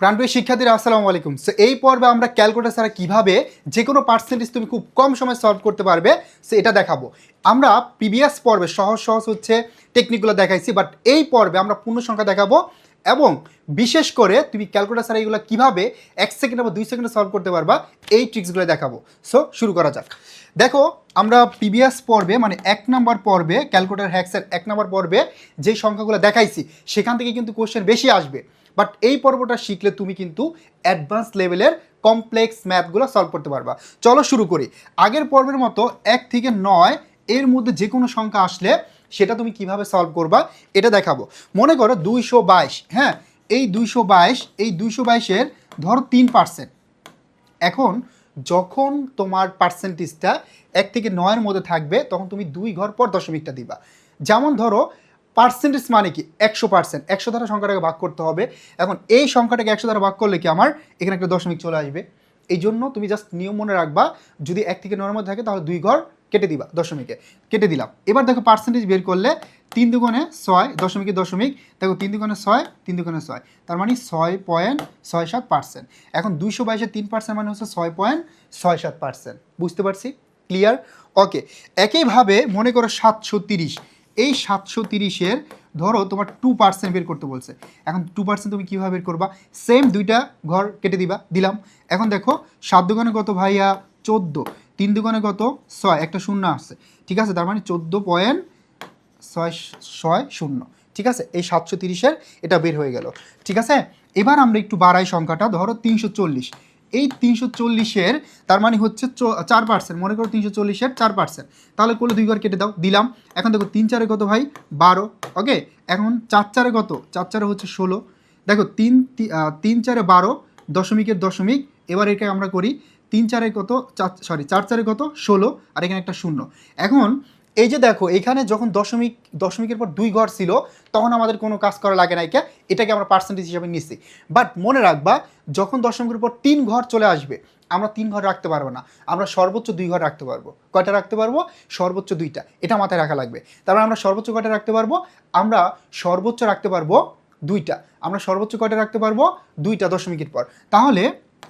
প্রাণপ্রিয় শিক্ষার্থীরা, আসসালামু আলাইকুম। সো এই পর্বে আমরা ক্যালকুলেটার ছাড়া কীভাবে যে কোনো পার্সেন্টেজ তুমি খুব কম সময় সলভ করতে পারবে সো এটা দেখাবো। আমরা প্রিভিয়াস পর্বে সহজ সহজ হচ্ছে টেকনিকগুলো দেখাইছি বাট এই পর্বে আমরা পূর্ণ সংখ্যা দেখাবো এবং বিশেষ করে তুমি ক্যালকুলেটার ছাড়া এগুলো কীভাবে এক সেকেন্ড বা দুই সেকেন্ডে সলভ করতে পারবা, এই ট্রিক্সগুলো দেখাবো। সো শুরু করা যাক। দেখো, আমরা প্রিভিয়াস পর্বে মানে এক নম্বর পর্বে, ক্যালকুলেটার হ্যাক্সের এক নম্বর পর্বে যে সংখ্যাগুলো দেখাইছি, সেখান থেকে কিন্তু কোশ্চেন বেশি আসবে। বাট এই পর্বটা শিখলে তুমি কিন্তু অ্যাডভান্স লেভেলের কমপ্লেক্স ম্যাথগুলো সলভ করতে পারবা। চলো শুরু করি। আগের পর্বের মতো এক থেকে নয়, এর মধ্যে যে কোনো সংখ্যা আসলে সেটা তুমি কীভাবে সলভ করবা, এটা দেখাবো। মনে করো দুইশো বাইশ হ্যাঁ? এই দুইশো বাইশ, এই দুইশো বাইশের ধরো তিন পার্সেন্ট এখন যখন তোমার পার্সেন্টেজটা এক থেকে নয়ের মধ্যে থাকবে, তখন তুমি দুই ঘর পর দশমিকটা দিবা। যেমন ধরো পার্সেন্টেজ মানে কি? একশো পার্সেন্ট। একশো দ্বারা সংখ্যাটাকে ভাগ করতে হবে। এখন এই সংখ্যাটাকে একশো দ্বারা ভাগ করলে কি আমার? এখানে একটা দশমিক চলে আসবে। এই জন্য তুমি জাস্ট নিয়ম মনে রাখবা, যদি এক থেকে নয়ের মধ্যে থাকে তাহলে দুই ঘর কেটে দিবা দশমিকে। কেটে দিলাম। এবার দেখো পার্সেন্টেজ বের করলে তিন দুগুণে ছয় দশমিকে দশমিক, দেখো তিন দুগুণে ছয়, তিন দুগুণে ছয়। তার মানে ছয় পয়েন্ট ছয় সাত পার্সেন্ট। এখন দুইশো বাইশের তিন পার্সেন্ট মানে হচ্ছে ছয় পয়েন্ট ছয় সাত পার্সেন্ট। বুঝতে পারছি? ক্লিয়ার ওকে একইভাবে মনে করো সাতশো তিরিশ। এই সাতশো তিরিশের, ধরো তোমার টু পার্সেন্ট বের করতে বলছে। এখন টু পার্সেন্ট তুমি কীভাবে বের করবা? সেম দুইটা ঘর কেটে দিবা, দিলাম। এখন দেখো, সাত দোকানে কত ভাইয়া? চোদ্দ। তিন দোকানে কত? ছয়। একটা শূন্য আসছে। ঠিক আছে? তার মানে চোদ্দ পয়েন্ট ছয় ছয় শূন্য। ঠিক আছে? এই সাতশো তিরিশের এটা বের হয়ে গেল। ঠিক আছে? এবার আমরা একটু বাড়াই সংখ্যাটা। ধরো তিনশো চল্লিশ। এই তিনশো চল্লিশের, তার মানে হচ্ছে চার পার্সেন্ট মনে করো তিনশো চল্লিশের চার পার্সেন্ট তাহলে করলে দুই ঘর কেটে দাও, দিলাম। এখন দেখো তিন চারে কত ভাই? বারো ওকে এখন চার চারে কত? চার চারে হচ্ছে ষোলো। দেখো তিন তিন চারে বারো, দশমিকের দশমিক, এবার একে আমরা করি, তিন চারে কত? চার সরি চার চারে কত? ষোলো, আর এখানে একটা শূন্য। এখন এই যে দেখো, এখানে যখন দশমিক, দশমিকের পর দুই ঘর ছিল, তখন আমাদের কোনো কাজ করা লাগে না একে এটাকে আমরা পার্সেন্টেজ হিসাবে নিচ্ছি। বাট মনে রাখবা, যখন দশমিকের পর তিন ঘর চলে আসবে, আমরা তিন ঘর রাখতে পারব না। আমরা সর্বোচ্চ দুই ঘর রাখতে পারব। কয়টা রাখতে পারব? সর্বোচ্চ দুইটা। এটা মাথায় রাখা লাগবে। তারপর আমরা সর্বোচ্চ কয়টা রাখতে পারব? আমরা সর্বোচ্চ রাখতে পারব দুইটা। আমরা সর্বোচ্চ কয়টা রাখতে পারব? দুইটা দশমিকের পর। তাহলে,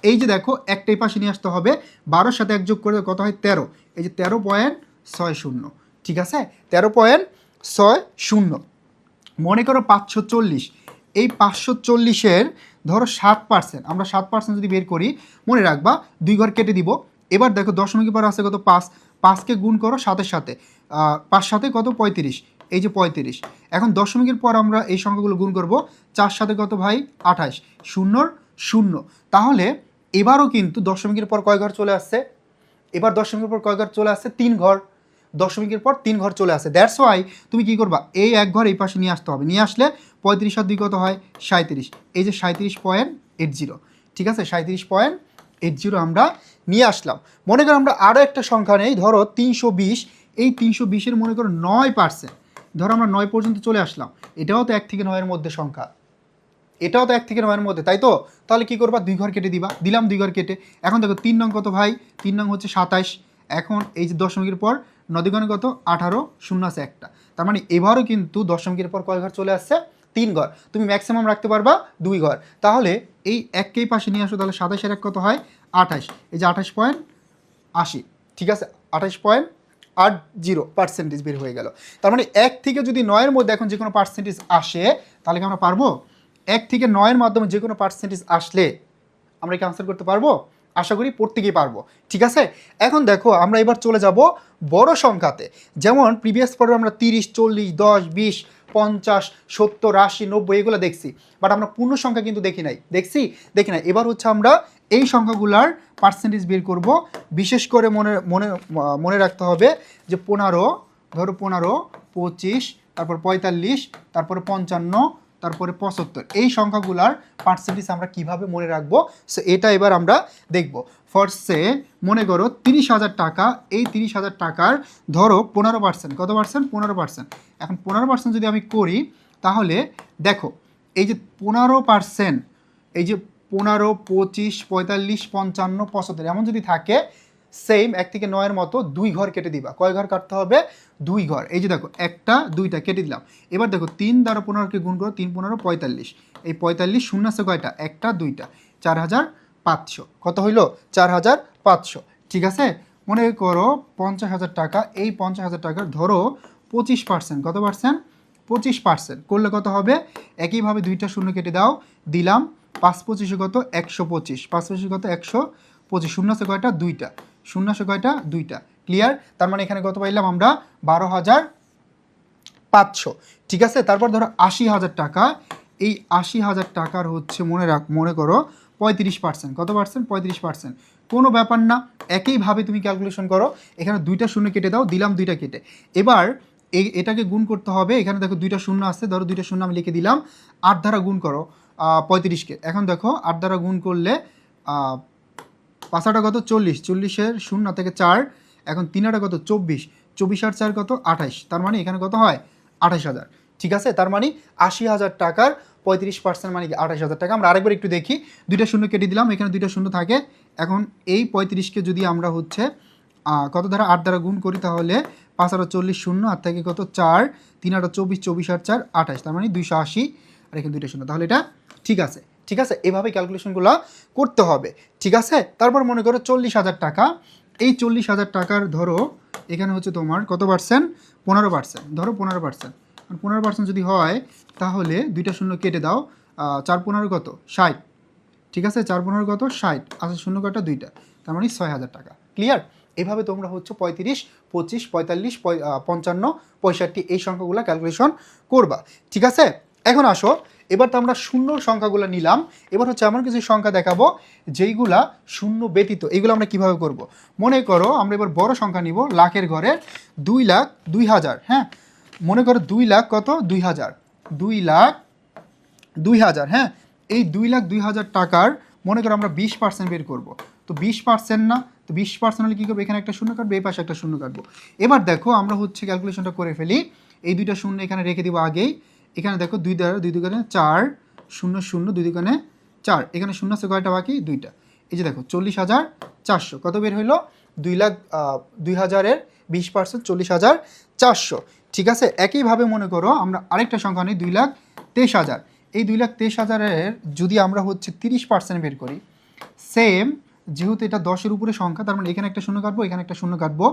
এই যে দেখো, একটাই পাশে নিয়ে আসতে হবে। বারোর সাথে এক যোগ করে কত হয়? তেরো। এই যে তেরো পয়েন্ট ছয় শূন্য। ঠিক আছে? তেরো পয়েন্ট ছয় শূন্য। মনে করো পাঁচশো চল্লিশ। এই পাঁচশো চল্লিশের ধরো সাত পার্সেন্ট আমরা সাত পার্সেন্ট যদি বের করি, মনে রাখবা দুই ঘর কেটে দিব। এবার দেখো দশমিকের পর আছে কত? পাঁচ। পাঁচকে গুণ করো সাতের সাথে। পাঁচ সাথে কত? পঁয়ত্রিশ। এই যে পঁয়ত্রিশ। এখন দশমিকের পর আমরা এই সংখ্যাগুলো গুণ করব। চার সাথে কত ভাই? আঠাশ। শূন্যর শূন্য। তাহলে এবারও কিন্তু দশমিকের পর কয় ঘর চলে আসছে? এবার দশমিকের পর কয় ঘর চলে আসছে? তিন ঘর। দশমিকের পর তিন ঘর চলে আসে। দ্যাটস ওয়াই তুমি কি করবা? এই এক ঘর এই পাশে নিয়ে আসতে হবে। নিয়ে আসলে পঁয়ত্রিশ আর দুই কত হয়? সাঁত্রিশ এই যে সাঁত্রিশ পয়েন্ট এইট জিরো ঠিক আছে? সাঁত্রিশ পয়েন্ট এইট জিরো আমরা নিয়ে আসলাম। মনে করো আমরা আরও একটা সংখ্যা নেই। ধরো তিনশো বিশ। এই তিনশো বিশের মনে করো নয় পার্সেন্ট ধরো আমরা নয় পর্যন্ত চলে আসলাম। এটাও তো এক থেকে নয়ের মধ্যে সংখ্যা। এটাও তো এক থেকে নয়ের মধ্যে, তাই তো? তাহলে কী করবা? দুই ঘর কেটে দিবা। দিলাম দুই ঘর কেটে। এখন দেখো তিন নং কত ভাই? তিন নং হচ্ছে সাতাইশ। এখন এই যে দশমিকের পর নদীগণে কত আঠারো, শূন্য আছে একটা। তার মানে এবারও কিন্তু দশমিকের পর কয় ঘর চলে আসছে? তিন ঘর। তুমি ম্যাক্সিমাম রাখতে পারবা দুই ঘর। তাহলে এই এককেই পাশে নিয়ে আসো, তাহলে সাতাশের এক কত হয়? আঠাশ এই যে আঠাশ পয়েন্ট আশি, ঠিক আছে? আঠাশ পয়েন্ট আট জিরো পার্সেন্টেজ বের হয়ে গেল। তার মানে এক থেকে যদি নয়ের মধ্যে এখন যে কোনো পার্সেন্টেজ আসে, তাহলে কি আমরা পারব? এক থেকে নয়ের মাধ্যমে যে কোনো পার্সেন্টেজ আসলে আমরা কি আনসার করতে পারব? আশা করি প্রত্যেকেই পারব। ঠিক আছে? এখন দেখো, আমরা এবার চলে যাব বড় সংখ্যাতে। যেমন প্রিভিয়াস পর্বে আমরা তিরিশ, চল্লিশ, দশ, বিশ, পঞ্চাশ, সত্তর, আশি, নব্বই এগুলো দেখছি। বাট আমরা পূর্ণ সংখ্যা কিন্তু দেখি নাই। দেখছি? দেখি নাই। এবার হচ্ছে আমরা এই সংখ্যাগুলার পার্সেন্টেজ বের করব। বিশেষ করে মনে মনে মনে রাখতে হবে যে পনেরো, ধরো পনেরো, পঁচিশ, তারপর পঁয়তাল্লিশ, তারপরে পঞ্চান্ন তারপরে পঁচাত্তর। এই সংখ্যাগুলার পার্সেন্টেজ আমরা কীভাবে মনে রাখব? সো এটা এবার আমরা দেখব। ফার্স্টে মনে করো তিরিশ হাজার টাকা, এই তিরিশ হাজার টাকার ধরো পনেরো পার্সেন্ট কত পার্সেন্ট পনেরো পার্সেন্ট এখন পনেরো পার্সেন্ট যদি আমি করি, তাহলে দেখো, এই যে পনেরো পার্সেন্ট এই যে পনেরো, পঁচিশ, পঁয়তাল্লিশ, পঞ্চান্ন, পঁচাত্তর, এমন যদি থাকে সেম এক থেকে নয়ের মতো দুই ঘর কেটে দিবা। কয় ঘর কাটতে হবে? দুই ঘর। এই যে দেখো, একটা, দুইটা কেটে দিলাম। এবার দেখো, তিন দ্বারা পনেরোকে গুণ করো, তিন পনেরো, পঁয়তাল্লিশ। এই পঁয়তাল্লিশ শূন্য আছে কয়টা? একটা, দুইটা। চার হাজার পাঁচশো। কত হইল? চার হাজার পাঁচশো। ঠিক আছে? মনে করো পঞ্চাশ হাজার টাকা। এই পঞ্চাশ হাজার টাকার ধরো পঁচিশ পার্সেন্ট। কত পার্সেন্ট? পঁচিশ পার্সেন্ট। করলে কত হবে? একইভাবে দুইটা শূন্য কেটে দাও। দিলাম। পাঁচ পঁচিশে কত? একশো পঁচিশ। পাঁচ পঁচিশে কত? একশো পঁচিশ। শূন্য আছে কয়টা? দুইটা। শূন্য আছে কয়টা? দুইটা। ক্লিয়ার তার মানে এখানে কত পাইলাম আমরা? বারো হাজার পাঁচশো। ঠিক আছে? তারপর ধরো আশি হাজার টাকা। এই আশি হাজার টাকার হচ্ছে মনে রাখ, মনে করো পঁয়ত্রিশ পার্সেন্ট কত পার্সেন্ট পঁয়ত্রিশ পার্সেন্ট কোনো ব্যাপার না। একইভাবে তুমি ক্যালকুলেশন করো। এখানে দুইটা শূন্য কেটে দাও। দিলাম দুইটা কেটে। এবার এই, এটাকে গুণ করতে হবে। এখানে দেখো দুইটা শূন্য আছে। ধরো দুইটা শূন্য আমি লিখে দিলাম। আট দ্বারা গুণ করো পঁয়ত্রিশকে এখন দেখো, আট দ্বারা গুণ করলে পাঁচাটা কত? চল্লিশ। চল্লিশের শূন্য থেকে চার, এখন তিনাটা কত? চব্বিশ। চব্বিশ আর চার কত? আঠাইশ। তার মানে এখানে কত হয়? আঠাইশ হাজার। ঠিক আছে? তার মানে আশি হাজার টাকার পঁয়ত্রিশ পার্সেন্ট মানে কি? আঠাইশ হাজার টাকা। আমরা আরেকবার একটু দেখি। দুইটা শূন্য কেটে দিলাম। এখানে দুইটা শূন্য থাকে। এখন এই পঁয়ত্রিশকে যদি আমরা হচ্ছে কত দ্বারা? আট দ্বারা গুণ করি তাহলে পাঁচ আরও চল্লিশ শূন্য, আর থেকে কত? চার। তিন আরও চব্বিশ চব্বিশ আর চার, আঠাইশ। তার মানে দুইশো আশি। আর এখানে দুইটা শূন্য। তাহলে এটা ঠিক আছে। ঠিক আছে? এভাবে ক্যালকুলেশনগুলো করতে হবে। ঠিক আছে? তারপর মনে করো চল্লিশ হাজার টাকা। এই চল্লিশ হাজার টাকার ধরো, এখানে হচ্ছে তোমার কত পার্সেন্ট পনেরো পার্সেন্ট ধরো পনেরো পার্সেন্ট পনেরো পার্সেন্ট যদি হয়, তাহলে দুইটা শূন্য কেটে দাও। চার পনেরো কত? ষাট। ঠিক আছে? চার পনেরো কত? ষাট। আচ্ছা শূন্য কটা দুইটা। তার মানে ছয় হাজার টাকা। ক্লিয়ার এভাবে তোমরা হচ্ছে পঁয়ত্রিশ, পঁচিশ, পঁয়তাল্লিশ, পঁয়- পঞ্চান্ন, পঁয়ষট্টি, এই সংখ্যাগুলো ক্যালকুলেশন করবা। ঠিক আছে? এখন আসো। এবার তো আমরা শূন্য সংখ্যাগুলো নিলাম। এবার হচ্ছে এমন কিছু সংখ্যা দেখাবো, যেইগুলা শূন্য ব্যতীত। এইগুলো আমরা কীভাবে করব? মনে করো আমরা এবার বড় সংখ্যা নিব লাখের ঘরে দুই লাখ দুই হাজার হ্যাঁ? মনে করো দুই লাখ কত? দুই হাজার। দুই লাখ দুই হাজার হ্যাঁ? এই দুই লাখ দুই হাজার টাকার মনে করো আমরা বিশ পার্সেন্ট বের করব। তো বিশ পার্সেন্ট না? তো বিশ পার্সেন্ট হলে কী করব? এখানে একটা শূন্য কাটবো, এই পাশে একটা শূন্য কাটবো। এবার দেখো আমরা হচ্ছে ক্যালকুলেশনটা করে ফেলি। এই দুইটা শূন্য এখানে রেখে দিব আগেই। এখানে দেখো দুই দ্বারা দুই দোকানে চার, শূন্য শূন্য দুই দোকানে চার। এখানে শূন্য আছে কয়টা বাকি? দুইটা। এই যে দেখো, চল্লিশ হাজার চারশো। কত বের হইল? দুই লাখ দুই হাজারের বিশ পার্সেন্ট চল্লিশ হাজার চারশো। ঠিক আছে? একইভাবে মনে করো, আমরা আরেকটা সংখ্যা নিই, দুই লাখ তেইশ হাজার। এই দুই লাখ তেইশ হাজারের যদি আমরা হচ্ছে তিরিশ পার্সেন্ট বের করি, সেম, যেহেতু এটা দশের উপরে সংখ্যা, তার মানে এখানে একটা শূন্য কাটবো, এখানে একটা শূন্য কাটবো।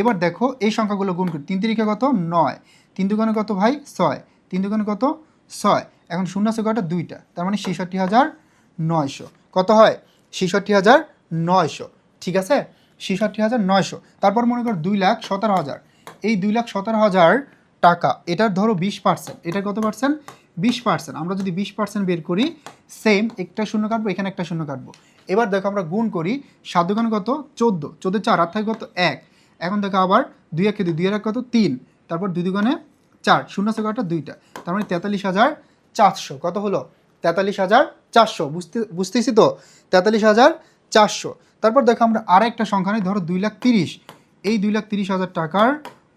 এবার দেখো, এই সংখ্যাগুলো গুণ করি। তিন তিরিখে কত? নয়। তিন দুগুণে কত ভাই? ছয়। তিন দুগুণে কত? ছয়। এখন শূন্য আছে কয়টা? দুইটা। তার মানে ছেষট্টি হাজার নয়শো। কত হয়? ছেষট্টি হাজার নয়শো। ঠিক আছে? ছেষট্টি হাজার নয়শো। তারপর মনে করো দুই লাখ সতেরো হাজার। এই দুই লাখ সতেরো হাজার টাকা, এটার ধরো বিশ পার্সেন্ট। এটার কত পার্সেন্ট? বিশ পার্সেন্ট। আমরা যদি বিশ পার্সেন্ট বের করি, সেম একটা শূন্য কাটবো, এখানে একটা শূন্য কাটবো। এবার দেখো আমরা গুণ করি, সাত দোকানে কত? চোদ্দ। চোদ্দ চার আর থাকে কত? এক। এখন দেখো আবার দুই এক দুই এক কত? তিন। তারপর দুই দোকানে চার শূন্য আছে কয়টা দুইটা। তার মানে তেতাল্লিশ হাজার চারশো। কত হলো? তেতাল্লিশ হাজার চারশো। বুঝতে, বুঝতেছি তো? তেতাল্লিশ হাজার চারশো। তারপর দেখো আমরা আরেকটা সংখ্যা নিই, ধরো দুই লাখ তিরিশ। এই দুই লাখ তিরিশ হাজার টাকার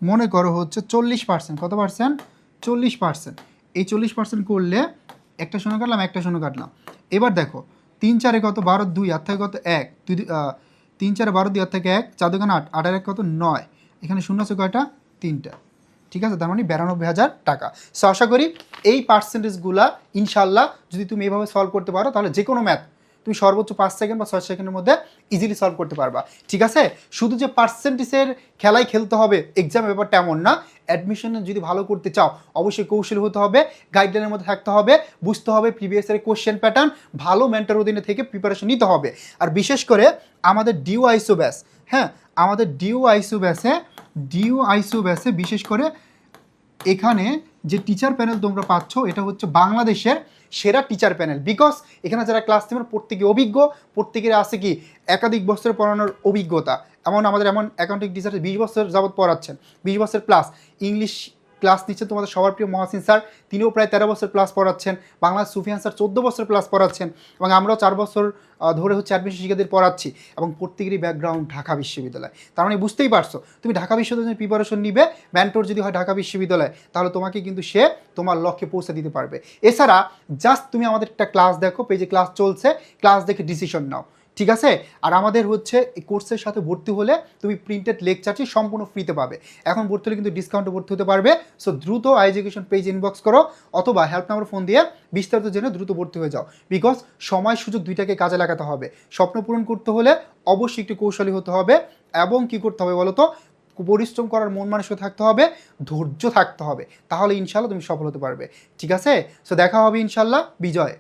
মনে করো হচ্ছে চল্লিশ পার্সেন্ট। কত পার্সেন্ট? চল্লিশ পার্সেন্ট। এই চল্লিশ পার্সেন্ট করলে একটা শূন্য কাটলাম, একটা শূন্য কাটলাম। এবার দেখো, তিন চারে কত? বারো দুই, আর থেকে কত? এক। দুই তিন চারে বারো দুই, আর থেকে এক। চার দোকানে আট, আটের এক কত? নয়। এখানে শূন্য আছে কয়টা তিনটা। ঠিক আছে? তার মানে বিরানব্বই হাজার টাকা। সো আশা করি এই পার্সেন্টেজগুলা ইনশাল্লাহ, যদি তুমি এভাবে সলভ করতে পারো, তাহলে যে কোনো ম্যাথ তুমি সর্বোচ্চ পাঁচ সেকেন্ড বা ছয় সেকেন্ডের মধ্যে ইজিলি সলভ করতে পারবা। ঠিক আছে? শুধু যে পার্সেন্টেজের খেলাই খেলতে হবে এক্সামের ব্যাপারটা এমন না। অ্যাডমিশনে যদি ভালো করতে চাও, অবশ্যই কৌশল হতে হবে গাইডলাইনের মধ্যে থাকতে হবে, বুঝতে হবে প্রিভিয়াস এর কোশ্চেন প্যাটার্ন ভালো মেন্টার অধীনে থেকে প্রিপারেশন নিতে হবে। আর বিশেষ করে আমাদের ডিউ আইসো ব্যাস হ্যাঁ? আমাদের ডিউ আইসো ব্যাসে ডিউ আইসো ব্যাসে বিশেষ করে এখানে যে টিচার প্যানেল তোমরা পাচ্ছ, এটা হচ্ছে বাংলাদেশের সেরা টিচার প্যানেল বিকজ এখানে যারা ক্লাস নেবেন প্রত্যেকে অভিজ্ঞ, প্রত্যেকের আছে কি, একাধিক বছর পড়ানোর অভিজ্ঞতা। এমন আমাদের এমন অ্যাকাউন্টিং টিচার বিশ বছর যাবৎ পড়াচ্ছেন, বিশ বছর প্লাস ইংলিশ ক্লাস নিচ্ছেন তোমাদের সবার প্রিয় মহাসিন স্যার। তিনিও প্রায় তেরো বছর ক্লাস পড়াচ্ছেন। বাংলা সুফিয়ান স্যার চোদ্দ বছর ক্লাস পড়াচ্ছেন এবং আমরাও চার বছর ধরে হচ্ছে অ্যাডমিশন শিক্ষাদের পড়াচ্ছি এবং প্রত্যেকেরই ব্যাকগ্রাউন্ড ঢাকা বিশ্ববিদ্যালয়। তার মানে বুঝতেই পারছ, তুমি ঢাকা বিশ্ববিদ্যালয়ের প্রিপারেশন নিবে ম্যান্টোর যদি হয় ঢাকা বিশ্ববিদ্যালয়, তাহলে তোমাকে কিন্তু সে তোমার লক্ষ্যে পৌঁছে দিতে পারবে। এছাড়া জাস্ট তুমি আমাদের একটা ক্লাস দেখো পেজে ক্লাস চলছে ক্লাস দেখে ডিসিশন নাও। ঠিক আছে? আর আমাদের হচ্ছে এই কোর্সের সাথে ভর্তি হলে তুমি প্রিন্টেড লেকচারটি সম্পূর্ণ ফ্রিতে পাবে। এখন ভর্তি হলে কিন্তু ডিসকাউন্টে ভর্তি হতে পারবে। সো দ্রুত এডুকেশন পেজ ইনবক্স করো অথবা হেল্প নাম্বার ফোন দিয়ে বিস্তারিত জেনে দ্রুত ভর্তি হয়ে যাও। বিকজ সময় সুযোগ দুইটাকে কাজে লাগাতে হবে। স্বপ্ন পূরণ করতে হলে অবশ্যই একটু কৌশলী হতে হবে এবং কি করতে হবে বলো তো পরিশ্রম করার মন মানসিক থাকতে হবে, ধৈর্য থাকতে হবে। তাহলে ইনশাল্লাহ তুমি সফল হতে পারবে। ঠিক আছে? সো দেখা হবে ইনশাল্লাহ বিজয়।